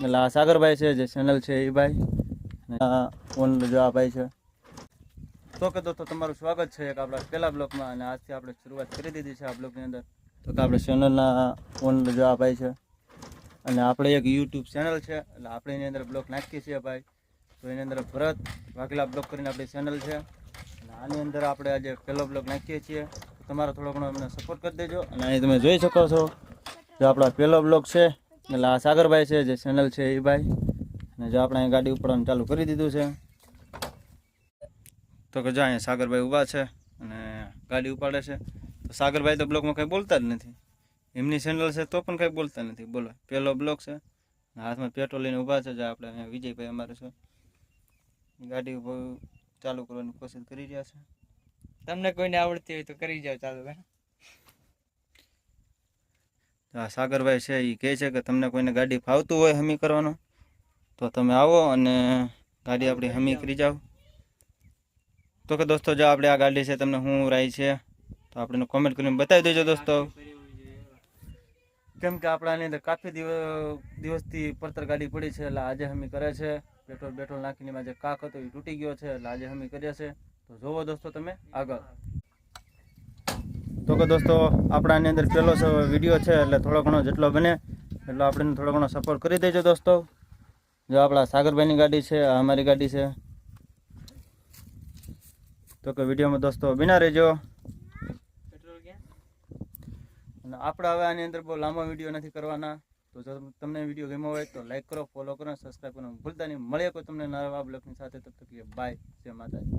એટલે આ સાગરભાઈ છે, જે ચેનલ છે એ ભાઈ. આ ઓન જો આ ભાઈ છે. તો કે દોસ્તો તમારું સ્વાગત છે એક આપણા પહેલા બ્લોકમાં અને આજથી આપણે શરૂઆત કરી દીધી છે આ બ્લોકની અંદર. તો કે આપણે ચેનલના ઓન જો આ ભાઈ છે. અને આપણે એક યુટ્યુબ ચેનલ છે, એટલે આપણે એની અંદર બ્લોક નાખીએ છીએ ભાઈ. તો એની અંદર ભરત વાઘેલા બ્લોક કરીને આપણી ચેનલ છે. અને આની અંદર આપણે આજે પહેલો બ્લોક નાખીએ છીએ. તમારો થોડો ઘણો અમને સપોર્ટ કરી દેજો. અને અહીં તમે જોઈ શકો છો, જો આપણો પહેલો બ્લોક છે એટલે આ સાગરભાઈ છે, જે ચેનલ છે એ ભાઈ. અને જો આપણે ગાડી ઉપડવાનું ચાલુ કરી દીધું છે. તો કે જો અહીંયા સાગરભાઈ ઊભા છે અને ગાડી ઉપાડે છે. તો સાગરભાઈ તો બ્લોકમાં કંઈ બોલતા જ નથી. એમની ચેનલ છે તો પણ કંઈ બોલતા નથી. બોલો, પહેલો બ્લોક છે. હાથમાં પેટ્રોલ લઈને ઊભા છે. જે આપણે અહીંયા વિજયભાઈ અમારે છે. ગાડી ચાલુ કરવાની કોશિશ કરી રહ્યા છે. તમને કોઈને આવડતી હોય તો કરી જાઓ ચાલુ, હે? આ સાગરભાઈ છે એ કહે છે કે તમને કોઈને ગાડી ફાવતું હોય હમી કરવાનો તો તમે આવો અને ગાડી આપણી હમી કરી જાઓ. તો કે દોસ્તો જો આપણે આ ગાડી છે તમને શું રાય છે તો આપણે કોમેન્ટ કરીને બતાવી દેજો દોસ્તો. કેમ કે આપણાની અંદર કાફી દિવસ દિવસથી પડતર ગાડી પડી છે એટલે આજે હમી કરે છે. પેટ્રોલ પેટ્રોલ નાખીને એમાં જે કાક હતો એ તૂટી ગયો છે એટલે આજે હમી કરે છે. તો જોવો દોસ્તો તમે આગળ. તો કે દોસ્તો આપણાની અંદર પહેલો વીડિયો છે એટલે થોડો ઘણો જેટલો બને, એટલો આપણને થોડો ઘણો સપોર્ટ કરી દેજો દોસ્તો. જો આપણા સાગરભાઈની ગાડી છે, આ અમારી ગાડી છે. તો કે વિડીયોમાં દોસ્તો બિના રહેજો. અને આપણે હવે આની અંદર બહુ લાંબો વીડિયો નથી કરવાના. તો જો તમને વીડિયો ગમ્યો હોય તો લાઈક કરો ફોલો કરો સબસ્ક્રાઈબ કરો ભૂલતા નહીં. મળીએ કોઈ તમને નવા બ્લોગની સાથે. તબ તક બાય જય માતાજી.